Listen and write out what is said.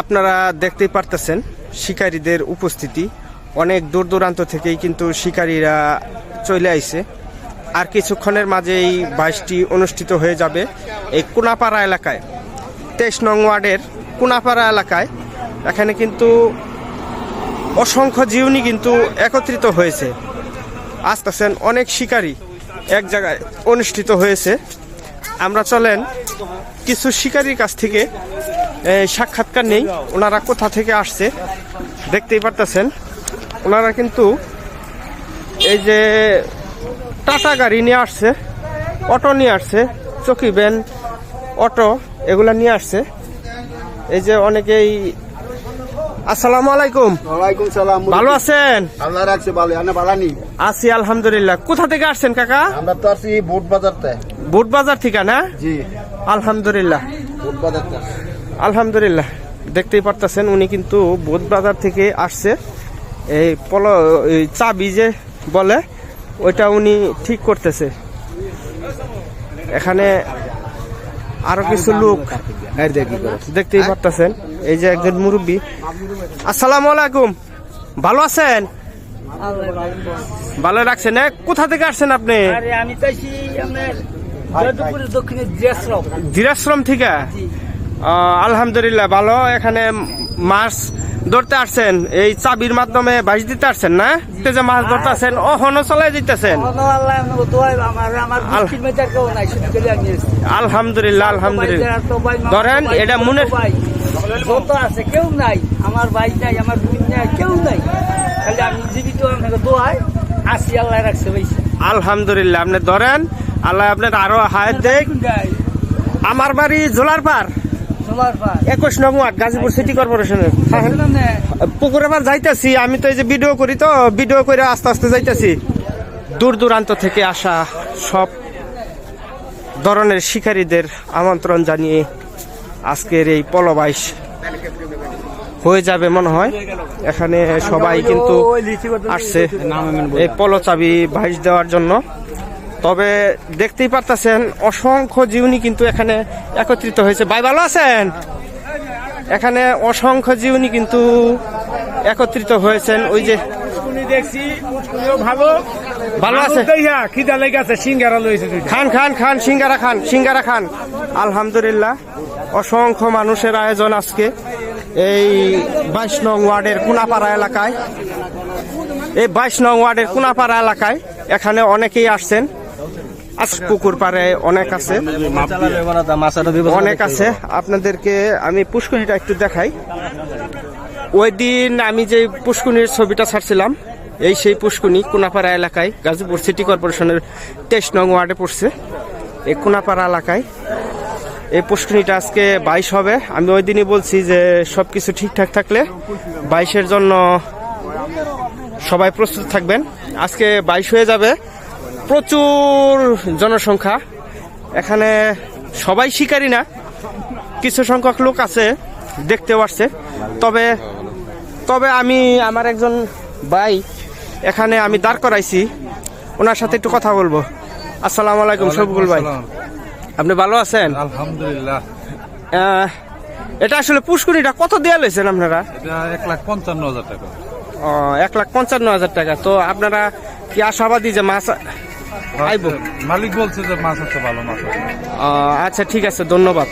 আপনারা দেখতেই পারতেছেন শিকারীদের উপস্থিতি। অনেক দূর দূরান্ত থেকেই কিন্তু শিকারীরা চলে আইছে। আর কিছুক্ষণের মাঝেই বাইশটি অনুষ্ঠিত হয়ে যাবে এই কোনাপাড়া এলাকায়। তেইশ নং ওয়ার্ডের কোনাপাড়া এলাকায়। এখানে কিন্তু অসংখ্য জিউনি কিন্তু একত্রিত হয়েছে। আসতেছেন অনেক শিকারী এক জায়গায় অনুষ্ঠিত হয়েছে। আমরা চলেন কিছু শিকারীর কাছ থেকে সাক্ষাৎকার নেই। ওনারা কোথা থেকে আসছে দেখতেই পারতেছেন। ওনারা কিন্তু এই যে টাটা গাড়ি নিয়ে আসছে অটো নিয়ে আসছে চকি ভ্যান অটো এগুলা নিয়ে আসছে। এই যে অনেকেই আসসালামু আলাইকুম। ওয়ালাইকুম সালাম ভালো আছেন? আল্লাহ রাখছে ভালো। আনা ভালানি আছি আলহামদুলিল্লাহ। কোথা থেকে আসছেন কাকা? আমরা তো আসছি বুট বাজারতে। বুট বাজার থেকে না জি। আলহামদুলিল্লাহ। বুট বাজারতে। আলহামদুলিল্লাহ দেখতেই পারতেছেন উনি কিন্তু বোধ বাজার থেকে আসছে। এই পল চাবি যে বলে ওইটা উনি ঠিক করতেছে। এখানে আরও কিছু লোক দেখতেই পারতেছেন। এই যে একজন মুরব্বী। আসসালামু আলাইকুম। ভালো আছেন? ভালো রাখছেন। কোথা থেকে আসছেন আপনি? আমি দক্ষিণে ধীরাশ্রম থেকে? আলহামদুলিল্লাহ ভালো। এখানে মাছ ধরতে আসছেন। এই চাবির মাধ্যমে বাইশ দিতে আসছেন না? যে মাছ ধরতে আসছেন ও হন চলাই দিতেছেন আলহামদুলিল্লাহ আলহামদুলিল্লাহ। ধরেন এটা মনে আছে কেউ নাই। আমার ভাই নাই আমার বোন নাই কেউ নাই। খালি আমি জীবিত আমাকে দোয়াই আসি আল্লাহ রাখছে আলহামদুলিল্লাহ আপনি ধরেন আল্লাহ আপনার আরও হায়াত দেখ আমার বাড়ি জোলার পার তোমার পা একুশ নং ওয়ার্ড গাজীপুর সিটি কর্পোরেশনের পুকুরে বার যাইতেছি আমি তো এই যে ভিডিও করি তো ভিডিও করে আস্তে আস্তে যাইতেছি। দূর দূরান্ত থেকে আসা সব ধরনের শিকারীদের আমন্ত্রণ জানিয়ে আজকের এই পলবাইশ হয়ে যাবে মনে হয়। এখানে সবাই কিন্তু আসছে এই পলো চাবি বাইশ দেওয়ার জন্য। তবে দেখতেই পারতেছেন অসংখ্য জীবনী কিন্তু এখানে একত্রিত হয়েছে। ভাই ভালো আছেন? এখানে অসংখ্য জীবনী কিন্তু একত্রিত হয়েছেন। ওই যে দেখছি ভালো। ভালো আছে? খিদা লেগে আছে সিঙ্গারা লইছে খান খান খান সিঙ্গারা খান সিঙ্গারা খান। আলহামদুলিল্লাহ অসংখ্য মানুষের আয়োজন আজকে। এই বাইশ নং ওয়ার্ডের কুনাপাড়া এলাকায়। এই বাইশ নং ওয়ার্ডের কুনাপাড়া এলাকায় এখানে অনেকেই আসছেন। আজ পুকুর পাড়ে অনেক আছে। অনেক আছে। আপনাদেরকে আমি পুষ্করিটা একটু দেখাই। ওই দিন আমি যে পুষ্কুনির ছবিটা ছাড়ছিলাম, এই সেই পুষ্কুনি কোনাপাড়া এলাকায়, গাজীপুর সিটি কর্পোরেশনের তেইশ নং ওয়ার্ডে পড়ছে। এই কোনাপাড়া এলাকায় এই পুষ্কুনিটা আজকে বাইশ হবে। আমি ওই দিনই বলছি যে সব কিছু ঠিকঠাক থাকলে বাইশের জন্য সবাই প্রস্তুত থাকবেন। আজকে বাইশ হয়ে যাবে। প্রচুর জনসংখ্যা। এখানে সবাই শিকারী না কিছু সংখ্যক লোক আছে দেখতেও আসছে। তবে তবে আমি আমার একজন ভাই এখানে আমি দাঁড় করাইছি। ওনার সাথে একটু কথা বলব। আসসালামু আলাইকুম শফিকুল ভাই। আপনি ভালো আছেন? আলহামদুলিল্লাহ। এটা আসলে পুষ্করিটা কত দেওয়া লইছেন আপনারা? এক লাখ পঞ্চান্ন হাজার টাকা। ও, এক লাখ পঞ্চান্ন হাজার টাকা। তো আপনারা কি আশাবাদী যে মাছ আইব। মালিক বলছে যে মাছ হচ্ছে ভালো মাছ। আচ্ছা ঠিক আছে ধন্যবাদ।